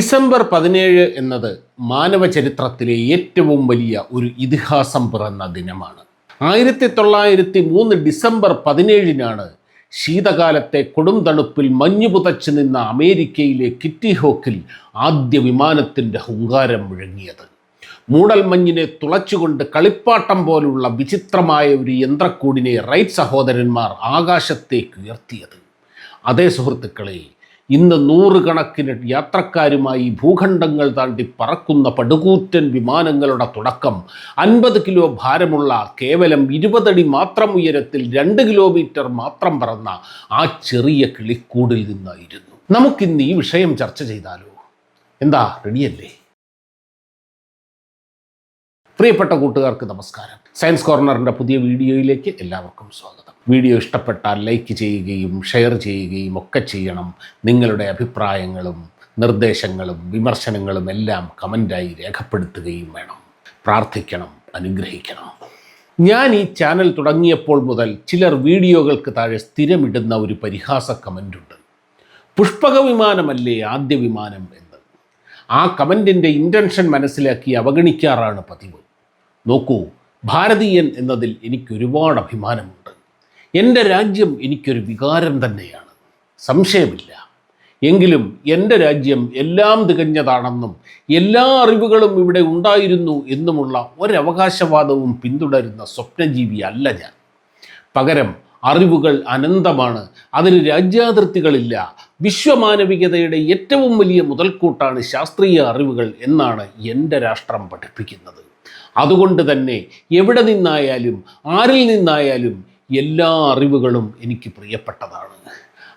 December പതിനേഴ് എന്നത് മാനവ ചരിത്രത്തിലെ ഏറ്റവും വലിയ ഒരു ഇതിഹാസം പിറന്ന ദിനമാണ്. ആയിരത്തി തൊള്ളായിരത്തി മൂന്ന് ഡിസംബർ പതിനേഴിനാണ് ശീതകാലത്തെ കൊടും തണുപ്പിൽ മഞ്ഞു പുതച്ചു നിന്ന അമേരിക്കയിലെ കിറ്റി ഹോക്കിൽ ആദ്യ വിമാനത്തിന്റെ ഹുങ്കാരം മുഴങ്ങിയത്. മൂടൽമഞ്ഞിനെ തുളച്ചുകൊണ്ട് കളിപ്പാട്ടം പോലുള്ള വിചിത്രമായ ഒരു യന്ത്രക്കൂടിനെ റൈറ്റ് സഹോദരന്മാർ ആകാശത്തേക്ക് ഉയർത്തിയത്. അതേ സുഹൃത്തുക്കളെ ഇന്ന് നൂറുകണക്കിന് യാത്രക്കാരുമായി ഭൂഖണ്ഡങ്ങൾ താണ്ടി പറക്കുന്ന പടുകൂറ്റൻ വിമാനങ്ങളുടെ തുടക്കം. അൻപത് കിലോ ഭാരമുള്ള കേവലം ഇരുപതടി മാത്രം ഉയരത്തിൽ രണ്ട് കിലോമീറ്റർ മാത്രം പറന്ന ആ ചെറിയ കിളിക്കൂടിൽ നിന്നായിരുന്നു. നമുക്കിന്ന് ഈ വിഷയം ചർച്ച ചെയ്താലോ? എന്താ റെഡിയല്ലേ? പ്രിയപ്പെട്ട കൂട്ടുകാർക്ക് നമസ്കാരം. സയൻസ് കോർണറിന്റെ പുതിയ വീഡിയോയിലേക്ക് എല്ലാവർക്കും സ്വാഗതം. വീഡിയോ ഇഷ്ടപ്പെട്ടാൽ ലൈക്ക് ചെയ്യുകയും ഷെയർ ചെയ്യുകയും ഒക്കെ ചെയ്യണം. നിങ്ങളുടെ അഭിപ്രായങ്ങളും നിർദ്ദേശങ്ങളും വിമർശനങ്ങളും എല്ലാം കമന്റായി രേഖപ്പെടുത്തുകയും വേണം. പ്രാർത്ഥിക്കണം അനുഗ്രഹിക്കണം. ഞാൻ ഈ ചാനൽ തുടങ്ങിയപ്പോൾ മുതൽ ചിലർ വീഡിയോകൾക്ക് താഴെ സ്ഥിരമിടുന്ന ഒരു പരിഹാസ കമന്റുണ്ട് പുഷ്പക വിമാനമല്ലേ ആദ്യ വിമാനം എന്ന്. ആ കമന്റിന്റെ ഇന്റൻഷൻ മനസ്സിലാക്കി അവഗണിക്കാറാണ് പതിവ്. നോക്കൂ ഭാരതീയൻ എന്നതിൽ എനിക്കൊരുപാട് അഭിമാനമുണ്ട്. എന്റെ രാജ്യം എനിക്കൊരു വികാരം തന്നെയാണ്. സംശയമില്ല. എങ്കിലും എന്റെ രാജ്യം എല്ലാം തികഞ്ഞതാണെന്നും എല്ലാ അറിവുകളും ഇവിടെ ഉണ്ടായിരുന്നു എന്നുമുള്ള ഒരവകാശവാദവും പിന്തുടരുന്ന സ്വപ്നജീവി അല്ല ഞാൻ. പകരം അറിവുകൾ അനന്തമാണ്. അതിന് രാജ്യാതിർത്തികളില്ല. വിശ്വമാനവികതയുടെ ഏറ്റവും വലിയ മുതൽക്കൂട്ടാണ് ശാസ്ത്രീയ അറിവുകൾ എന്നാണ് എന്റെ രാഷ്ട്രം പഠിപ്പിക്കുന്നത്. അതുകൊണ്ട് തന്നെ എവിടെ നിന്നായാലും ആരിൽ നിന്നായാലും എല്ലാ അറിവുകളും എനിക്ക് പ്രിയപ്പെട്ടതാണ്.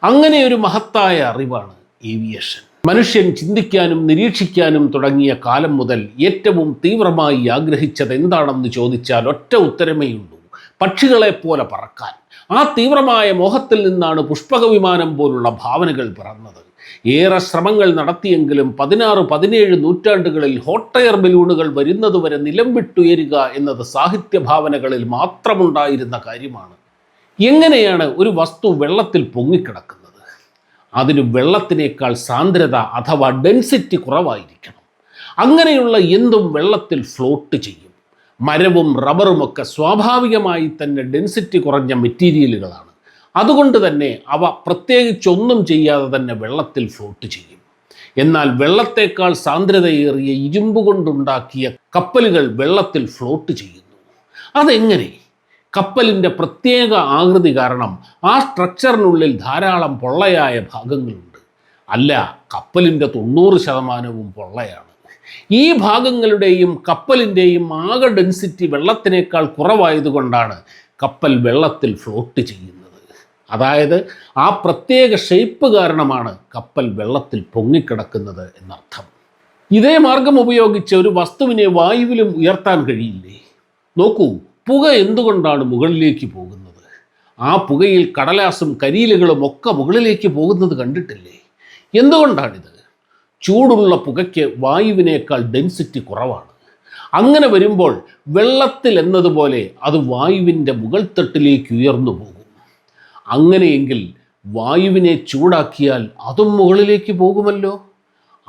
അങ്ങനെ ഒരു മഹത്തായ അറിവാണ് ഏവിയേഷൻ മനുഷ്യൻ ചിന്തിക്കാനും നിരീക്ഷിക്കാനും തുടങ്ങിയ കാലം മുതൽ ഏറ്റവും തീവ്രമായി ആഗ്രഹിച്ചത് എന്താണെന്ന് ചോദിച്ചാൽ ഒറ്റ ഉത്തരമേയുള്ളൂ പക്ഷികളെപ്പോലെ പറക്കാൻ. ആ തീവ്രമായ മോഹത്തിൽ നിന്നാണ് പുഷ്പക വിമാനം പോലുള്ള ഭാവനകൾ പിറന്നത്. ഏറെ ശ്രമങ്ങൾ നടത്തിയെങ്കിലും പതിനാറ് പതിനേഴ് നൂറ്റാണ്ടുകളിൽ ഹോട്ട് എയർ ബലൂണുകൾ വരുന്നതുവരെ നിലം വിട്ടുയരുക എന്നത് സാഹിത്യ ഭാവനകളിൽ മാത്രമുണ്ടായിരുന്ന കാര്യമാണ്. എങ്ങനെയാണ് ഒരു വസ്തു വെള്ളത്തിൽ പൊങ്ങിക്കിടക്കുന്നത്? അതിന് വെള്ളത്തിനേക്കാൾ സാന്ദ്രത അഥവാ ഡെൻസിറ്റി കുറവായിരിക്കണം. അങ്ങനെയുള്ള എന്തും വെള്ളത്തിൽ ഫ്ലോട്ട് ചെയ്യും. മരവും റബ്ബറുമൊക്കെ സ്വാഭാവികമായി തന്നെ ഡെൻസിറ്റി കുറഞ്ഞ മെറ്റീരിയലുകളാണ്. അതുകൊണ്ട് തന്നെ അവ പ്രത്യേകിച്ചൊന്നും ചെയ്യാതെ തന്നെ വെള്ളത്തിൽ ഫ്ലോട്ട് ചെയ്യും. എന്നാൽ വെള്ളത്തേക്കാൾ സാന്ദ്രതയേറിയ ഇരുമ്പ് കൊണ്ടുണ്ടാക്കിയ കപ്പലുകൾ വെള്ളത്തിൽ ഫ്ലോട്ട് ചെയ്യുന്നു. അതെങ്ങനെ? കപ്പലിന്റെ പ്രത്യേക ആകൃതി കാരണം ആ സ്ട്രക്ചറിനുള്ളിൽ ധാരാളം പൊള്ളയായ ഭാഗങ്ങളുണ്ട്. അല്ല കപ്പലിന്റെ തൊണ്ണൂറ് ശതമാനവും പൊള്ളയാണ്. ഈ ഭാഗങ്ങളുടെയും കപ്പലിന്റെയും ആകെ ഡെൻസിറ്റി വെള്ളത്തിനേക്കാൾ കുറവായതുകൊണ്ടാണ് കപ്പൽ വെള്ളത്തിൽ ഫ്ലോട്ട് ചെയ്യുന്നത്. അതായത് ആ പ്രത്യേക ഷേപ്പ് കാരണമാണ് കപ്പൽ വെള്ളത്തിൽ പൊങ്ങിക്കിടക്കുന്നത് എന്നർത്ഥം. ഇതേ മാർഗം ഉപയോഗിച്ച് ഒരു വസ്തുവിനെ വായുവിലും ഉയർത്താൻ കഴിയില്ലേ? നോക്കൂ പുക എന്തുകൊണ്ടാണ് മുകളിലേക്ക് പോകുന്നത്? ആ പുകയിൽ കടലാസും കരിയിലുകളും ഒക്കെ മുകളിലേക്ക് പോകുന്നത് കണ്ടിട്ടില്ലേ? എന്തുകൊണ്ടാണിത്? ചൂടുള്ള പുകയ്ക്ക് വായുവിനേക്കാൾ ഡെൻസിറ്റി കുറവാണ്. അങ്ങനെ വരുമ്പോൾ വെള്ളത്തിൽ എന്നതുപോലെ അത് വായുവിന്റെ മുകൾ തട്ടിലേക്ക് ഉയർന്നു പോകും. അങ്ങനെയെങ്കിൽ വായുവിനെ ചൂടാക്കിയാൽ അതും മുകളിലേക്ക് പോകുമല്ലോ?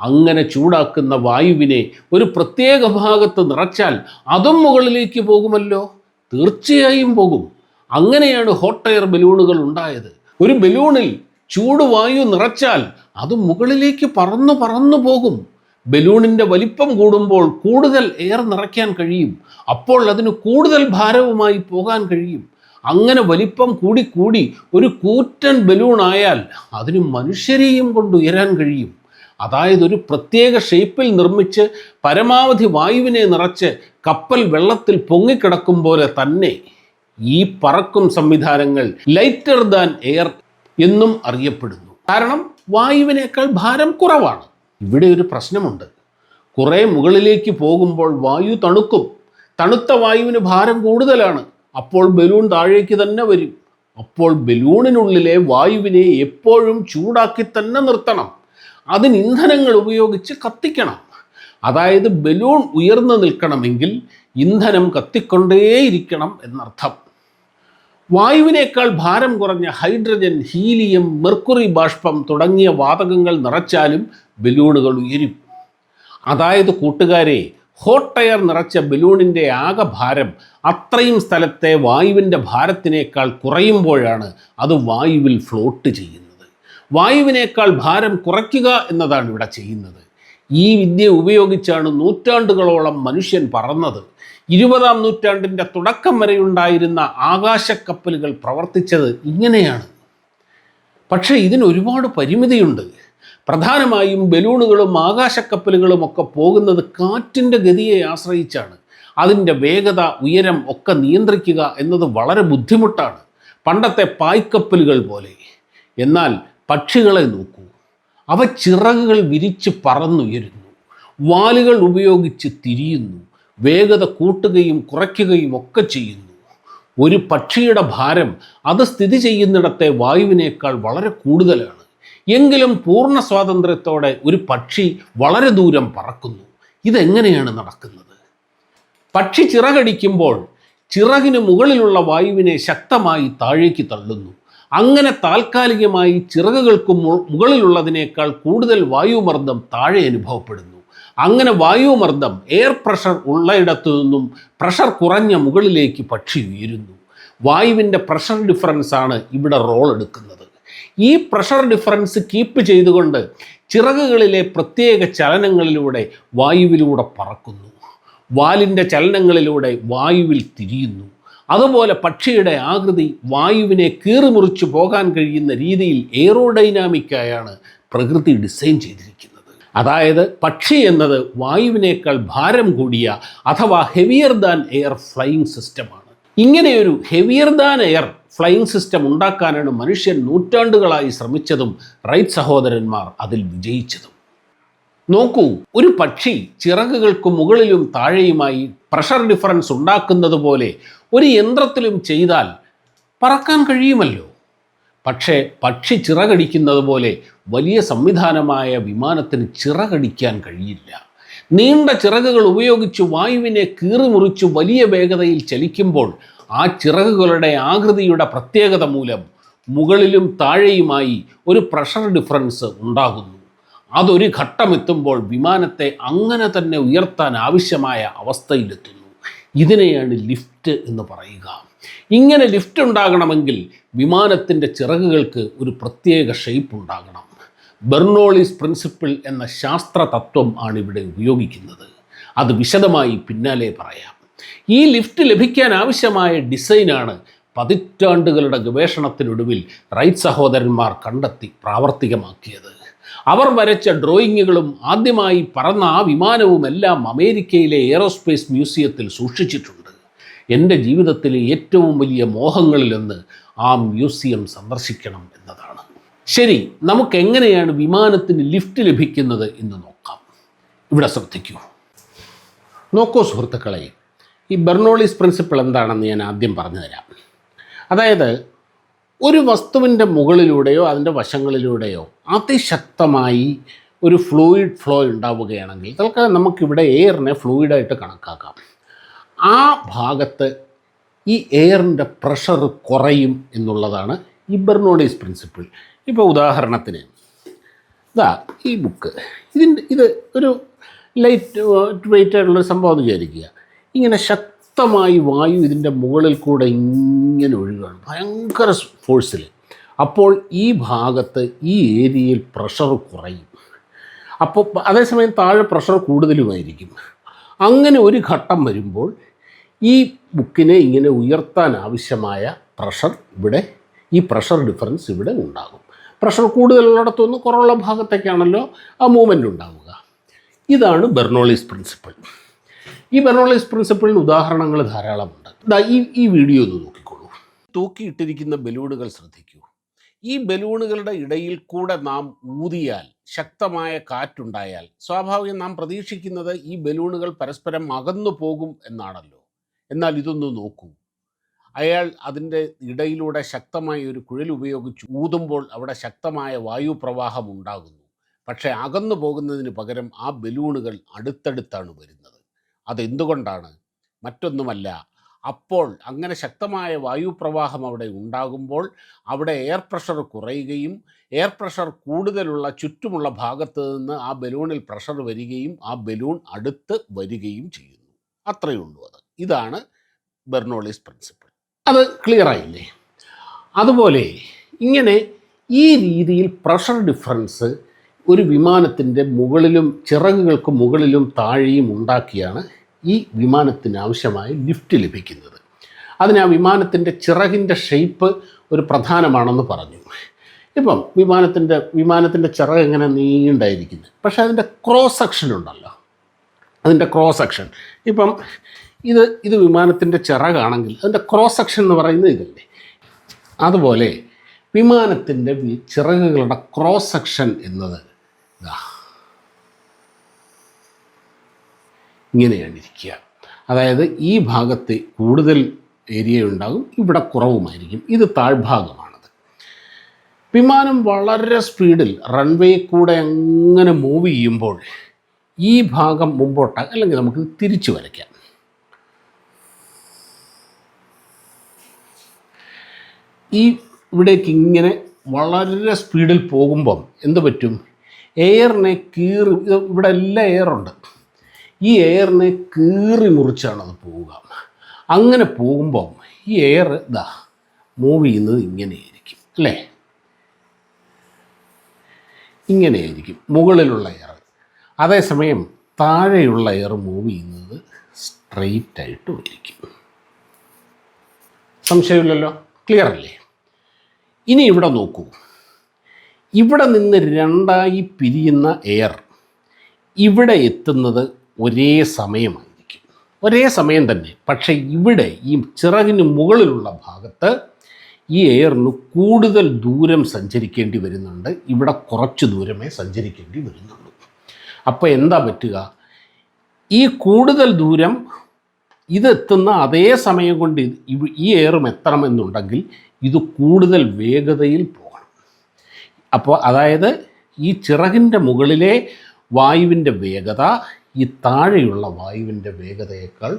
അങ്ങനെ ചൂടാക്കുന്ന വായുവിനെ ഒരു പ്രത്യേക ഭാഗത്ത് നിറച്ചാൽ അതും മുകളിലേക്ക് പോകുമല്ലോ? തീർച്ചയായും പോകും. അങ്ങനെയാണ് ഹോട്ട് എയർ ബലൂണുകൾ ഉണ്ടായത്. ഒരു ബലൂണിൽ ചൂട് ചൂടുവായു നിറച്ചാൽ അത് മുകളിലേക്ക് പറന്നു പറന്നു പോകും. ബലൂണിന്റെ വലിപ്പം കൂടുമ്പോൾ കൂടുതൽ എയർ നിറയ്ക്കാൻ കഴിയും. അപ്പോൾ അതിന് കൂടുതൽ ഭാരവുമായി പോകാൻ കഴിയും. അങ്ങനെ വലിപ്പം കൂടി കൂടി ഒരു കൂറ്റൻ ബലൂൺ ആയാൽ അതിന് മനുഷ്യരെയും കൊണ്ട് ഉയരാൻ കഴിയും. അതായത് ഒരു പ്രത്യേക ഷേപ്പിൽ നിർമ്മിച്ച് പരമാവധി വായുവിനെ നിറച്ച് കപ്പൽ വെള്ളത്തിൽ പൊങ്ങിക്കിടക്കും പോലെ തന്നെ ഈ പറക്കും സംവിധാനങ്ങൾ ലൈറ്റർ ദാൻ എയർ എന്നും അറിയപ്പെടുന്നു. കാരണം വായുവിനേക്കാൾ ഭാരം കുറവാണ്. ഇവിടെ ഒരു പ്രശ്നമുണ്ട്. കുറേ മുകളിലേക്ക് പോകുമ്പോൾ വായു തണുക്കും. തണുത്ത വായുവിന് ഭാരം കൂടുതലാണ്. അപ്പോൾ ബലൂൺ താഴേക്ക് തന്നെ വരും. അപ്പോൾ ബലൂണിനുള്ളിലെ വായുവിനെ എപ്പോഴും ചൂടാക്കി തന്നെ നിർത്തണം. അതിന് ഇന്ധനങ്ങൾ ഉപയോഗിച്ച് കത്തിക്കണം. അതായത് ബലൂൺ ഉയർന്നു നിൽക്കണമെങ്കിൽ ഇന്ധനം കത്തിക്കൊണ്ടേയിരിക്കണം എന്നർത്ഥം. വായുവിനേക്കാൾ ഭാരം കുറഞ്ഞ ഹൈഡ്രജൻ ഹീലിയം മെർക്കുറി ബാഷ്പം തുടങ്ങിയ വാതകങ്ങൾ നിറച്ചാലും ബലൂണുകൾ ഉയരും. അതായത് കൂട്ടുകാരെ ഹോട്ട് എയർ നിറച്ച ബലൂണിന്റെ ആകെ ഭാരം അത്രയും സ്ഥലത്തെ വായുവിന്റെ ഭാരത്തിനേക്കാൾ കുറയുമ്പോഴാണ് അത് വായുവിൽ ഫ്ലോട്ട് ചെയ്യുന്നത്. വായുവിനേക്കാൾ ഭാരം കുറയ്ക്കുക എന്നതാണ് ഇവിടെ ചെയ്യുന്നത്. ഈ വിദ്യ ഉപയോഗിച്ചാണ് നൂറ്റാണ്ടുകളോളം മനുഷ്യൻ പറന്നത്. ഇരുപതാം നൂറ്റാണ്ടിന്റെ തുടക്കം വരെയുണ്ടായിരുന്ന ആകാശക്കപ്പലുകൾ പ്രവർത്തിച്ചത് ഇങ്ങനെയാണ്. പക്ഷേ ഇതിന് ഒരുപാട് പരിമിതിയുണ്ട്. പ്രധാനമായും ബലൂണുകളും ആകാശക്കപ്പലുകളും ഒക്കെ പോകുന്നത് കാറ്റിന്റെ ഗതിയെ ആശ്രയിച്ചാണ്. അതിന്റെ വേഗത ഉയരം ഒക്കെ നിയന്ത്രിക്കുക എന്നത് വളരെ ബുദ്ധിമുട്ടാണ്. പണ്ടത്തെ പായ്ക്കപ്പലുകൾ പോലെ. എന്നാൽ പക്ഷികളെ നോക്കൂ. അവ ചിറകുകൾ വിരിച്ച് പറന്നുയരുന്നു. വാലുകൾ ഉപയോഗിച്ച് തിരിയുന്നു. വേഗത കൂട്ടുകയും കുറയ്ക്കുകയും ഒക്കെ ചെയ്യുന്നു. ഒരു പക്ഷിയുടെ ഭാരം അത് സ്ഥിതി ചെയ്യുന്നിടത്തെ വായുവിനേക്കാൾ വളരെ കൂടുതലാണ്. എങ്കിലും പൂർണ സ്വാതന്ത്ര്യത്തോടെ ഒരു പക്ഷി വളരെ ദൂരം പറക്കുന്നു. ഇതെങ്ങനെയാണ് നടക്കുന്നത്? പക്ഷി ചിറകടിക്കുമ്പോൾ ചിറകിന് മുകളിലുള്ള വായുവിനെ ശക്തമായി താഴേക്ക് തള്ളുന്നു. അങ്ങനെ താൽക്കാലികമായി ചിറകുകൾക്ക് മുകളിലുള്ളതിനേക്കാൾ കൂടുതൽ വായുമർദ്ദം താഴെ അനുഭവപ്പെടുന്നു. അങ്ങനെ വായുമർദ്ദം എയർ പ്രഷർ ഉള്ളയിടത്തു നിന്നും പ്രഷർ കുറഞ്ഞ മുകളിലേക്ക് പക്ഷി ഉയരുന്നു. വായുവിന്റെ പ്രഷർ ഡിഫറൻസ് ആണ് ഇവിടെ റോൾ എടുക്കുന്നത്. ഈ പ്രഷർ ഡിഫറൻസ് കീപ്പ് ചെയ്തുകൊണ്ട് ചിറകുകളിലെ പ്രത്യേക ചലനങ്ങളിലൂടെ വായുവിലൂടെ പറക്കുന്നു. വാലിന്റെ ചലനങ്ങളിലൂടെ വായുവിൽ തിരിയുന്നു. അതുപോലെ പക്ഷിയുടെ ആകൃതി വായുവിനെ കീറിമുറിച്ചു പോകാൻ കഴിയുന്ന രീതിയിൽ എയറോഡൈനാമിക്കായാണ് പ്രകൃതി ഡിസൈൻ ചെയ്തിരിക്കുന്നത്. അതായത് പക്ഷി എന്നത് വായുവിനേക്കാൾ ഭാരം കൂടിയ അഥവാ ഹെവിയർ ദാൻ എയർ ഫ്ലൈയിങ് സിസ്റ്റമാണ് ഇങ്ങനെയൊരു heavier than air flying system ഉണ്ടാക്കാനാണ് മനുഷ്യൻ നൂറ്റാണ്ടുകളായി ശ്രമിച്ചതും റൈറ്റ് സഹോദരന്മാർ അതിൽ വിജയിച്ചതും. നോക്കൂ ഒരു പക്ഷി ചിറകുകൾക്ക് മുകളിലും താഴെയുമായി പ്രഷർ ഡിഫറൻസ് ഉണ്ടാക്കുന്നത് പോലെ ഒരു യന്ത്രത്തിലും ചെയ്താൽ പറക്കാൻ കഴിയുമല്ലോ. പക്ഷേ പക്ഷി ചിറകടിക്കുന്നത് പോലെ വലിയ സംവിധാനമായ വിമാനത്തിന് ചിറകടിക്കാൻ കഴിയില്ല. നീണ്ട ചിറകുകൾ ഉപയോഗിച്ച് വായുവിനെ കീറിമുറിച്ച് വലിയ വേഗതയിൽ ചലിക്കുമ്പോൾ ആ ചിറകുകളുടെ ആകൃതിയുടെ പ്രത്യേകത മൂലം മുകളിലും താഴെയുമായി ഒരു പ്രഷർ ഡിഫറൻസ് ഉണ്ടാകുന്നു. അതൊരു ഘട്ടമെത്തുമ്പോൾ വിമാനത്തെ അങ്ങനെ തന്നെ ഉയർത്താൻ ആവശ്യമായ അവസ്ഥയിലെത്തുന്നു. ഇതിനെയാണ് ലിഫ്റ്റ് എന്ന് പറയുക. ഇങ്ങനെ ലിഫ്റ്റ് ഉണ്ടാകണമെങ്കിൽ വിമാനത്തിന്റെ ചിറകുകൾക്ക് ഒരു പ്രത്യേക ഷേപ്പ് ഉണ്ടാകണം. ബെർണോളിസ് പ്രിൻസിപ്പിൾ എന്ന ശാസ്ത്ര തത്വം ആണ് ഇവിടെ ഉപയോഗിക്കുന്നത്. അത് വിശദമായി പിന്നാലെ പറയാം. ഈ ലിഫ്റ്റ് ലഭിക്കാൻ ആവശ്യമായ ഡിസൈനാണ് പതിറ്റാണ്ടുകളുടെ ഗവേഷണത്തിനൊടുവിൽ റൈറ്റ് സഹോദരന്മാർ കണ്ടെത്തി പ്രാവർത്തികമാക്കിയത്. അവർ വരച്ച ഡ്രോയിങ്ങുകളും ആദ്യമായി പറന്ന ആ വിമാനവുമെല്ലാം അമേരിക്കയിലെ എയറോസ്പേസ് മ്യൂസിയത്തിൽ സൂക്ഷിച്ചിട്ടുണ്ട്. എന്റെ ജീവിതത്തിലെ ഏറ്റവും വലിയ മോഹങ്ങളിലൊന്ന് ആ മ്യൂസിയം സന്ദർശിക്കണം എന്നതാണ്. ശരി നമുക്ക് എങ്ങനെയാണ് വിമാനത്തിന് ലിഫ്റ്റ് ലഭിക്കുന്നത് എന്ന് നോക്കാം. ഇവിടെ ശ്രദ്ധിക്കൂ. നോക്കൂ സുഹൃത്തുക്കളെ ഈ ബെർണോളിസ് പ്രിൻസിപ്പിൾ എന്താണെന്ന് ഞാൻ ആദ്യം പറഞ്ഞു തരാം അതായത് ഒരു വസ്തുവിന്റെ മുകളിലൂടെയോ അതിന്റെ വശങ്ങളിലൂടെയോ അതിശക്തമായി ഒരു ഫ്ലൂയിഡ് ഫ്ലോ ഉണ്ടാവുകയാണെങ്കിൽ തൽക്കാലം നമുക്കിവിടെ എയറിനെ ഫ്ലൂയിഡായിട്ട് കണക്കാക്കാം. ആ ഭാഗത്ത് ഈ എയറിന്റെ പ്രഷർ കുറയും എന്നുള്ളതാണ് ഈ ബെർണോഡീസ് പ്രിൻസിപ്പിൾ. ഇപ്പോൾ ഉദാഹരണത്തിന് ഇതാ ഈ ബുക്ക്. ഇതിന്റെ ഇത് ഒരു ലൈറ്റ് വെയിറ്റ് ആയിട്ടുള്ളൊരു സംഭവം എന്ന് വിചാരിക്കുക. ഇങ്ങനെ ശക്തമായി വായു ഇതിന്റെ മുകളിൽ കൂടെ ഇങ്ങനെ ഒഴുകുകയാണ് ഭയങ്കര ഫോഴ്സിൽ അപ്പോൾ ഈ ഭാഗത്ത് ഈ ഏരിയയിൽ പ്രഷർ കുറയും. അപ്പോൾ അതേസമയം താഴെ പ്രഷർ കൂടുതലുമായിരിക്കും. അങ്ങനെ ഒരു ഘട്ടം വരുമ്പോൾ ഈ ബുക്കിനെ ഇങ്ങനെ ഉയർത്താൻ ആവശ്യമായ പ്രഷർ ഇവിടെ ഈ പ്രഷർ ഡിഫറൻസ് ഇവിടെ ഉണ്ടാകും. പ്രഷർ കൂടുതലുള്ളിടത്തുനിന്ന് കുറവുള്ള ഭാഗത്തേക്കാണല്ലോ ആ മൂവ്മെന്റ് ഉണ്ടാവുക. ഇതാണ് ബെർണോളീസ് പ്രിൻസിപ്പിൾ ഈ ബെർണോളിസ് പ്രിൻസിപ്പിളിന് ഉദാഹരണങ്ങൾ ധാരാളമുണ്ട്. ഈ ഈ വീഡിയോ ഒന്ന് നോക്കിക്കോളൂ. തൂക്കിയിട്ടിരിക്കുന്ന ബലൂണുകൾ ശ്രദ്ധിക്കൂ. ഈ ബലൂണുകളുടെ ഇടയിൽ കൂടെ നാം ഊതിയാൽ ശക്തമായ കാറ്റുണ്ടായാൽ സ്വാഭാവികം നാം പ്രതീക്ഷിക്കുന്നത് ഈ ബലൂണുകൾ പരസ്പരം അകന്നു പോകും എന്നാണല്ലോ. എന്നാൽ ഇതൊന്ന് നോക്കൂ. അയാൾ അതിന്റെ ഇടയിലൂടെ ശക്തമായ ഒരു കുഴൽ ഉപയോഗിച്ച് ഊതുമ്പോൾ അവിടെ ശക്തമായ വായുപ്രവാഹം ഉണ്ടാകുന്നു. പക്ഷേ അകന്നു പോകുന്നതിന് പകരം ആ ബലൂണുകൾ അടുത്തടുത്താണ് വരുന്നത്. അതെന്തുകൊണ്ടാണ്? മറ്റൊന്നുമല്ല. അപ്പോൾ അങ്ങനെ ശക്തമായ വായുപ്രവാഹം അവിടെ ഉണ്ടാകുമ്പോൾ അവിടെ എയർ പ്രഷർ കുറയുകയും എയർ പ്രഷർ കൂടുതലുള്ള ചുറ്റുമുള്ള ഭാഗത്ത് നിന്ന് ആ ബലൂണിൽ പ്രഷർ വരികയും ആ ബലൂൺ അടുത്ത് വരികയും ചെയ്യുന്നു. അത്രയേ ഉള്ളൂ അത്. ഇതാണ് ബെർണോളിസ് പ്രിൻസിപ്പിൾ അത് ക്ലിയർ ആയില്ലേ? അതുപോലെ ഇങ്ങനെ ഈ രീതിയിൽ പ്രഷർ ഡിഫറൻസ് ഒരു വിമാനത്തിന്റെ മുകളിലും ചിറകുകൾക്ക് മുകളിലും താഴെയും ഉണ്ടാക്കിയാണ് ഈ വിമാനത്തിന് ആവശ്യമായ ലിഫ്റ്റ് ലഭിക്കുന്നത്. അതിന് ആ വിമാനത്തിന്റെ ചിറകിന്റെ ഷെയ്പ്പ് ഒരു പ്രധാനമാണെന്ന് പറഞ്ഞു. ഇപ്പം വിമാനത്തിന്റെ വിമാനത്തിന്റെ ചിറക് എങ്ങനെ നീണ്ടായിരിക്കുന്നത് പക്ഷേ അതിന്റെ ക്രോസ് സെക്ഷൻ ഉണ്ടല്ലോ. അതിന്റെ ക്രോസ് സെക്ഷൻ ഇപ്പം ഇത് ഇത് വിമാനത്തിന്റെ ചിറകാണെങ്കിൽ അതിന്റെ ക്രോസ് സെക്ഷൻ എന്ന് പറയുന്നത് ഇതല്ലേ? അതുപോലെ വിമാനത്തിന്റെ ചിറകുകളുടെ ക്രോസ് സെക്ഷൻ എന്നത് ഇങ്ങനെയാണ് ഇരിക്കുക അതായത് ഈ ഭാഗത്ത് കൂടുതൽ ഏരിയ ഉണ്ടാകും ഇവിടെ കുറവുമായിരിക്കും. ഇത് താഴ്ഭാഗമാണത്. വിമാനം വളരെ സ്പീഡിൽ റൺവേ കൂടെ അങ്ങനെ മൂവ് ചെയ്യുമ്പോൾ ഈ ഭാഗം മുമ്പോട്ട് അല്ലെങ്കിൽ നമുക്ക് തിരിച്ചു വരയ്ക്കാം. ഈ ഇവിടേക്ക് ഇങ്ങനെ വളരെ സ്പീഡിൽ പോകുമ്പം എന്ത് പറ്റും? എയറിനെ കീറി ഇവിടെ എല്ലാം എയറുണ്ട്. ഈ എയറിനെ കീറി മുറിച്ചാണ് അത് പോവുക. അങ്ങനെ പോകുമ്പം ഈ എയർ ഇതാ മൂവ് ചെയ്യുന്നത് ഇങ്ങനെയായിരിക്കും അല്ലേ? ഇങ്ങനെയായിരിക്കും മുകളിലുള്ള എയർ. അതേസമയം താഴെയുള്ള എയർ മൂവ് ചെയ്യുന്നത് സ്ട്രെയിറ്റ് ആയിട്ട് ഇരിക്കും സംശയമില്ലല്ലോ? ക്ലിയർ അല്ലേ? ഇനി ഇവിടെ നോക്കൂ. ഇവിടെ നിന്ന് രണ്ടായി പിരിയുന്ന എയർ ഇവിടെ എത്തുന്നത് ഒരേ സമയമായിരിക്കും. ഒരേ സമയം തന്നെ. പക്ഷേ ഇവിടെ ഈ ചിറകിന് മുകളിലുള്ള ഭാഗത്ത് ഈ എയറിന് കൂടുതൽ ദൂരം സഞ്ചരിക്കേണ്ടി വരുന്നുണ്ട്. ഇവിടെ കുറച്ച് ദൂരമേ സഞ്ചരിക്കേണ്ടി വരുന്നുള്ളൂ. അപ്പോൾ എന്താ പറ്റുക? ഈ കൂടുതൽ ദൂരം ഇതെത്തുന്ന അതേ സമയം കൊണ്ട് ഈ എയറും എത്തണമെന്നുണ്ടെങ്കിൽ ഇത് കൂടുതൽ വേഗതയിൽ പോകണം. അപ്പോൾ അതായത് ഈ ചിറകിന്റെ മുകളിലെ വായുവിന്റെ വേഗത ഈ താഴെയുള്ള വായുവിന്റെ വേഗതയേക്കാൾ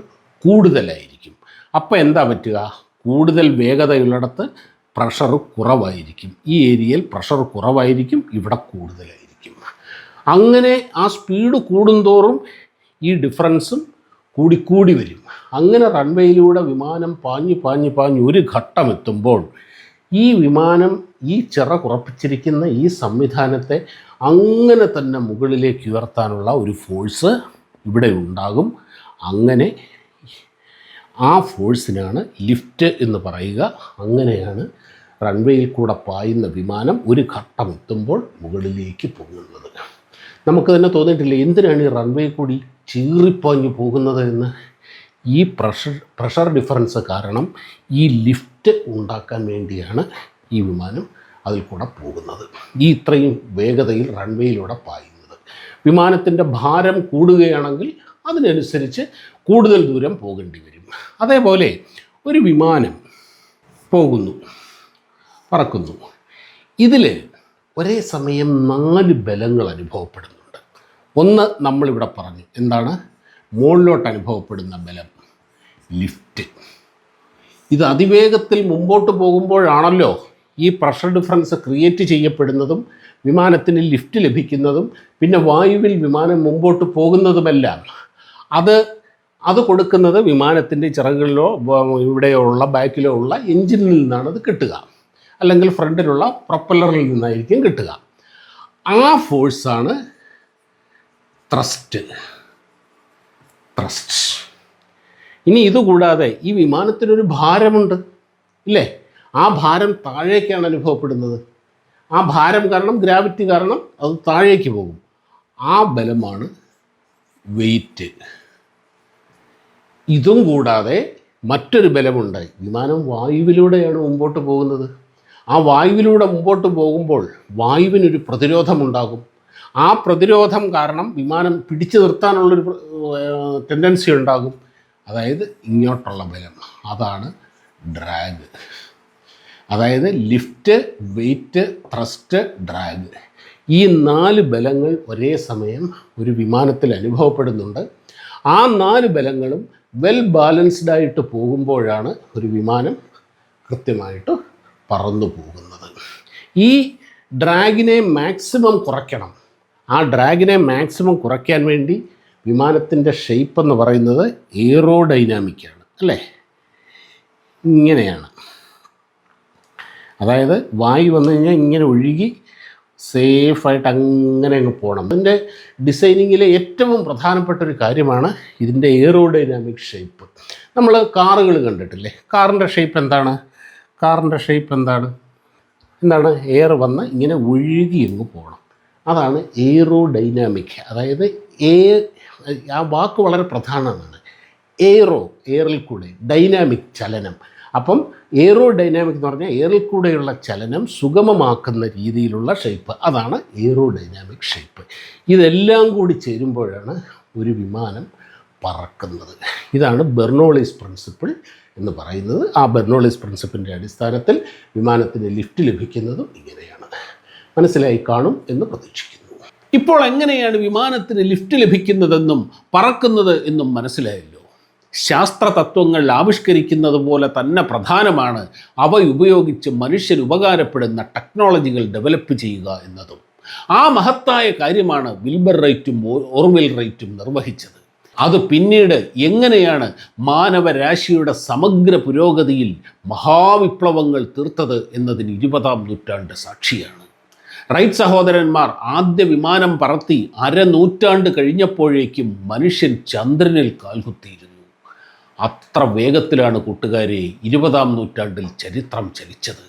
കൂടുതലായിരിക്കും. അപ്പോൾ എന്താ പറ്റുക? കൂടുതൽ വേഗതയുള്ളിടത്ത് പ്രഷർ കുറവായിരിക്കും. ഈ ഏരിയയിൽ പ്രഷർ കുറവായിരിക്കും ഇവിടെ കൂടുതലായിരിക്കും. അങ്ങനെ ആ സ്പീഡ് കൂടുന്തോറും ഈ ഡിഫറൻസും കൂടിക്കൂടി വരും. അങ്ങനെ റൺവേയിലൂടെ വിമാനം പാഞ്ഞ് പാഞ്ഞ് പാഞ്ഞ് ഒരു ഘട്ടം എത്തുമ്പോൾ ഈ വിമാനം ഈ ചിറകുറപ്പിച്ചിരിക്കുന്ന ഈ സംവിധാനത്തെ അങ്ങനെ തന്നെ മുകളിലേക്ക് ഉയർത്താനുള്ള ഒരു ഫോഴ്സ് ഇവിടെ ഉണ്ടാകും. അങ്ങനെ ആ ഫോഴ്സിനാണ് ലിഫ്റ്റ് എന്ന് പറയുക. അങ്ങനെയാണ് റൺവേയിൽ കൂടെ പായുന്ന വിമാനം ഒരു ഘട്ടം എത്തുമ്പോൾ മുകളിലേക്ക് പോകുന്നത് നമുക്ക് തന്നെ തോന്നിയിട്ടില്ല എന്തിനാണ് ഈ റൺവേ കൂടി ചീറിപ്പാഞ്ഞു പോകുന്നത് എന്ന്? ഈ പ്രഷർ പ്രഷർ ഡിഫറൻസ് കാരണം ഈ ലിഫ്റ്റ് ഉണ്ടാക്കാൻ വേണ്ടിയാണ് ഈ വിമാനം അതിൽ കൂടെ പോകുന്നത്. ഈ ഇത്രയും വേഗതയിൽ റൺവേയിലൂടെ പായുന്നത്. വിമാനത്തിന്റെ ഭാരം കൂടുകയാണെങ്കിൽ അതിനനുസരിച്ച് കൂടുതൽ ദൂരം പോകേണ്ടി വരും. അതേപോലെ ഒരു വിമാനം പോകുന്നു പറക്കുന്നു. ഇതിൽ ഒരേ സമയം നാല് ബലങ്ങൾ അനുഭവപ്പെടുന്നുണ്ട്. ഒന്ന് നമ്മളിവിടെ പറഞ്ഞു എന്താണ്? മുകളിലോട്ട് അനുഭവപ്പെടുന്ന ബലം. ലിഫ്റ്റ് ഇത് അതിവേഗത്തിൽ മുമ്പോട്ട് പോകുമ്പോഴാണല്ലോ ഈ പ്രഷർ ഡിഫറൻസ് ക്രിയേറ്റ് ചെയ്യപ്പെടുന്നതും വിമാനത്തിന് ലിഫ്റ്റ് ലഭിക്കുന്നതും പിന്നെ വായുവിൽ വിമാനം മുമ്പോട്ട് പോകുന്നതുമെല്ലാം. അത് അത് കൊടുക്കുന്നത് വിമാനത്തിന്റെ ചിറകുകളിലോ ഇവിടെയോ ഉള്ള ബാക്കിലോ ഉള്ള എഞ്ചിനിൽ നിന്നാണ് അത് കിട്ടുക. അല്ലെങ്കിൽ ഫ്രണ്ടിലുള്ള പ്രൊപ്പല്ലറിൽ നിന്നായിരിക്കും കിട്ടുക. ആ ഫോഴ്സാണ് ത്രസ്റ്റ് ത്രസ്റ്റ് ഇനി ഇതുകൂടാതെ ഈ വിമാനത്തിനൊരു ഭാരമുണ്ട് ഇല്ലേ? ആ ഭാരം താഴേക്കാണ് അനുഭവപ്പെടുന്നത്. ആ ഭാരം കാരണം ഗ്രാവിറ്റി കാരണം അത് താഴേക്ക് പോകും. ആ ബലമാണ് വെയിറ്റ് ഇതും കൂടാതെ മറ്റൊരു ബലമുണ്ട്. വിമാനം വായുവിലൂടെയാണ് മുമ്പോട്ട് പോകുന്നത്. ആ വായുവിലൂടെ മുമ്പോട്ട് പോകുമ്പോൾ വായുവിനൊരു പ്രതിരോധമുണ്ടാകും. ആ പ്രതിരോധം കാരണം വിമാനം പിടിച്ചു നിർത്താനുള്ളൊരു ടെൻഡൻസി ഉണ്ടാകും. അതായത് ഇങ്ങോട്ടുള്ള ബലം. അതാണ് ഡ്രാഗ് അതായത് ലിഫ്റ്റ് വെയിറ്റ് ത്രസ്റ്റ് ഡ്രാഗ് ഈ നാല് ബലങ്ങൾ ഒരേ സമയം ഒരു വിമാനത്തിൽ അനുഭവപ്പെടുന്നുണ്ട്. ആ നാല് ബലങ്ങളും വെൽ ബാലൻസ്ഡ് ആയിട്ട് പോകുമ്പോഴാണ് ഒരു വിമാനം കൃത്യമായിട്ട് പറന്നു പോകുന്നത്. ഈ ഡ്രാഗിനെ മാക്സിമം കുറയ്ക്കണം. ആ ഡ്രാഗിനെ മാക്സിമം കുറയ്ക്കാൻ വേണ്ടി വിമാനത്തിന്റെ ഷെയ്പ്പ് എന്ന് പറയുന്നത് എയറോഡൈനാമിക്കാണ് അല്ലേ? ഇങ്ങനെയാണ്. അതായത് വായു വന്നു കഴിഞ്ഞാൽ ഇങ്ങനെ ഒഴുകി സേഫായിട്ട് അങ്ങനെ അങ്ങ് പോകണം അതിന്റെ ഡിസൈനിങ്ങിലെ ഏറ്റവും പ്രധാനപ്പെട്ട ഒരു കാര്യമാണ് ഇതിന്റെ എയറോഡൈനാമിക് ഷേപ്പ് നമ്മൾ കാറുകൾ കണ്ടിട്ടില്ലേ? കാറിന്റെ ഷേപ്പ് എന്താണ്? കാറിന്റെ ഷേപ്പ് എന്താണ്? എന്താണ്? എയർ വന്ന് ഇങ്ങനെ ഒഴുകി അങ്ങ് പോകണം അതാണ് എയറോഡൈനാമിക് അതായത് എയർ ആ വാക്ക് വളരെ പ്രധാനമാണ്. എയറോ എയറിൽ കൂടെ ഡൈനാമിക് ചലനം. അപ്പം എയറോ ഡൈനാമിക് എന്ന് പറഞ്ഞാൽ എയറിൽ കൂടെയുള്ള ചലനം സുഗമമാക്കുന്ന രീതിയിലുള്ള ഷേപ്പ് അതാണ് എയറോ ഡൈനാമിക് ഷേപ്പ് ഇതെല്ലാം കൂടി ചേരുമ്പോഴാണ് ഒരു വിമാനം പറക്കുന്നത്. ഇതാണ് ബെർണോളിസ് പ്രിൻസിപ്പിൾ എന്ന് പറയുന്നത്. ആ ബെർണോളിസ് പ്രിൻസിപ്പിന്റെ അടിസ്ഥാനത്തിൽ വിമാനത്തിന് ലിഫ്റ്റ് ലഭിക്കുന്നതും ഇങ്ങനെയാണ്. മനസ്സിലായി കാണും എന്ന് പ്രതീക്ഷിക്കുന്നു. ഇപ്പോൾ എങ്ങനെയാണ് വിമാനത്തിന് ലിഫ്റ്റ് ലഭിക്കുന്നതെന്നും പറക്കുന്നത് എന്നും മനസ്സിലായല്ലോ. ശാസ്ത്ര തത്വങ്ങൾ ആവിഷ്കരിക്കുന്നത് പോലെ തന്നെ പ്രധാനമാണ് അവ ഉപയോഗിച്ച് മനുഷ്യർ ഉപകാരപ്പെടുന്ന ടെക്നോളജികൾ ഡെവലപ്പ് ചെയ്യുക എന്നതും. ആ മഹത്തായ കാര്യമാണ് വിൽബർ റൈറ്റും ഓർവിൽ റൈറ്റും നിർവഹിച്ചത്. അത് പിന്നീട് എങ്ങനെയാണ് മാനവരാശിയുടെ സമഗ്ര പുരോഗതിയിൽ മഹാവിപ്ലവങ്ങൾ തീർത്തത് എന്നതിന് ഇരുപതാം നൂറ്റാണ്ട് സാക്ഷിയാണ്. റൈറ്റ് സഹോദരന്മാർ ആദ്യ വിമാനം പറത്തി അരനൂറ്റാണ്ട് കഴിഞ്ഞപ്പോഴേക്കും മനുഷ്യൻ ചന്ദ്രനിൽ കാൽകുത്തിയിരുന്നു. അത്ര വേഗത്തിലാണ് കൂട്ടുകാരെ ഇരുപതാം നൂറ്റാണ്ടിൽ ചരിത്രം ചലിച്ചത്.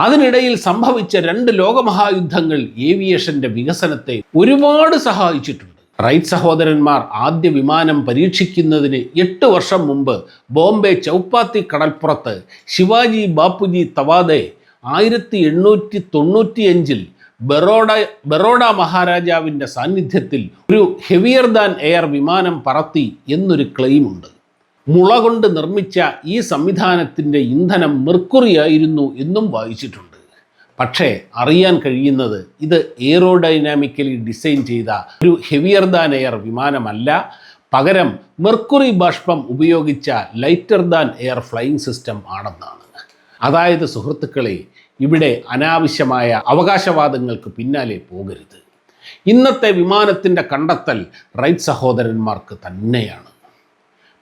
അതിനിടയിൽ സംഭവിച്ച രണ്ട് ലോകമഹായുദ്ധങ്ങൾ ഏവിയേഷന്റെ വികസനത്തെ ഒരുപാട് സഹായിച്ചിട്ടുണ്ട്. റൈറ്റ് സഹോദരന്മാർ ആദ്യ വിമാനം പരീക്ഷിക്കുന്നതിന് എട്ട് വർഷം മുമ്പ് ബോംബെ ചൗപ്പാത്തി കടൽപ്പുറത്ത് ശിവാജി ബാപ്പുജി തവാദെ ആയിരത്തി എണ്ണൂറ്റി തൊണ്ണൂറ്റിയഞ്ചിൽ ബറോഡ ബറോഡ മഹാരാജാവിന്റെ സാന്നിധ്യത്തിൽ ഒരു ഹെവിയർ ദാൻ എയർ വിമാനം പറത്തി എന്നൊരു ക്ലെയിമുണ്ട്. മുള കൊണ്ട് നിർമ്മിച്ച ഈ സംവിധാനത്തിന്റെ ഇന്ധനം മെർക്കുറി ആയിരുന്നു എന്നും വായിച്ചിട്ടുണ്ട്. പക്ഷേ അറിയാൻ കഴിയുന്നത് ഇത് എയറോഡൈനാമിക്കലി ഡിസൈൻ ചെയ്ത ഒരു ഹെവിയർ ദാൻ എയർ വിമാനമല്ല. പകരം മെർക്കുറി ബാഷ്പം ഉപയോഗിച്ച lighter than air flying system ആണെന്നാണ്. അതായത് സുഹൃത്തുക്കളെ ഇവിടെ അനാവശ്യമായ അവകാശവാദങ്ങൾക്ക് പിന്നാലെ പോകരുത്. ഇന്നത്തെ വിമാനത്തിന്റെ കണ്ടെത്തൽ റൈറ്റ് സഹോദരന്മാർക്ക് തന്നെയാണ്.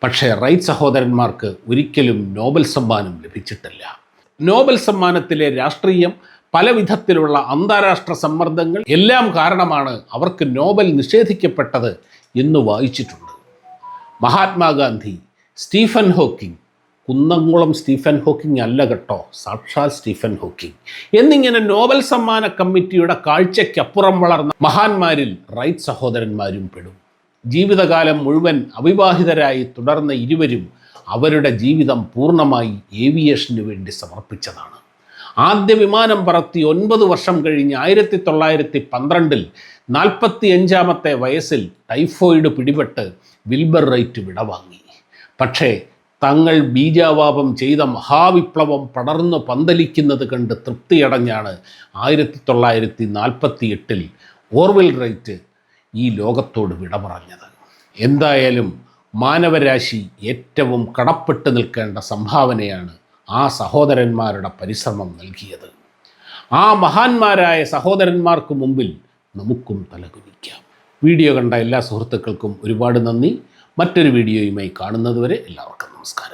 പക്ഷേ റൈറ്റ് സഹോദരന്മാർക്ക് ഒരിക്കലും നോബൽ സമ്മാനം ലഭിച്ചിട്ടില്ല. നോബൽ സമ്മാനത്തിലെ രാഷ്ട്രീയം പല വിധത്തിലുള്ള അന്താരാഷ്ട്ര സമ്മർദ്ദങ്ങൾ എല്ലാം കാരണമാണ് അവർക്ക് നോബൽ നിഷേധിക്കപ്പെട്ടത് എന്ന് വായിച്ചിട്ടുണ്ട്. Mahatma Gandhi Stephen Hawking Kunnamkulam Stephen Hawking അല്ല കേട്ടോ സാക്ഷാൽ സ്റ്റീഫൻ ഹോക്കിംഗ്. എന്നിങ്ങനെ നോബൽ സമ്മാന കമ്മിറ്റിയുടെ കാഴ്ചയ്ക്കപ്പുറം വളർന്ന മഹാന്മാരിൽ റൈറ്റ് സഹോദരന്മാരും പെടും. ജീവിതകാലം മുഴുവൻ അവിവാഹിതരായി തുടർന്ന ഇരുവരും അവരുടെ ജീവിതം പൂർണമായി ഏവിയേഷന് വേണ്ടി സമർപ്പിച്ചതാണ്. ആദ്യ വിമാനം പറത്തി ഒൻപത് വർഷം കഴിഞ്ഞ് ആയിരത്തി തൊള്ളായിരത്തി പന്ത്രണ്ടിൽ നാൽപ്പത്തി അഞ്ചാമത്തെ വയസ്സിൽ ടൈഫോയിഡ് പിടിപെട്ട് വിൽബർ റൈറ്റ് വിടവാങ്ങി. പക്ഷേ തങ്ങൾ ബീജാവാപം ചെയ്ത മഹാവിപ്ലവം പടർന്നു പന്തലിക്കുന്നത് കണ്ട് തൃപ്തിയടഞ്ഞാണ് ആയിരത്തി തൊള്ളായിരത്തി നാൽപ്പത്തി എട്ടിൽ ഓർവെൽ റൈറ്റ് ഈ ലോകത്തോട് വിട പറഞ്ഞത് എന്തായാലും മാനവരാശി ഏറ്റവും കടപ്പെട്ട് നിൽക്കേണ്ട സംഭാവനയാണ് ആ സഹോദരന്മാരുടെ പരിശ്രമം നൽകിയത്. ആ മഹാന്മാരായ സഹോദരന്മാർക്ക് മുമ്പിൽ നമുക്കും തലകുനിക്കാം. വീഡിയോ കണ്ട എല്ലാ സുഹൃത്തുക്കൾക്കും ഒരുപാട് നന്ദി. മറ്റൊരു വീഡിയോയുമായി കാണുന്നതുവരെ എല്ലാവർക്കും നമസ്കാരം.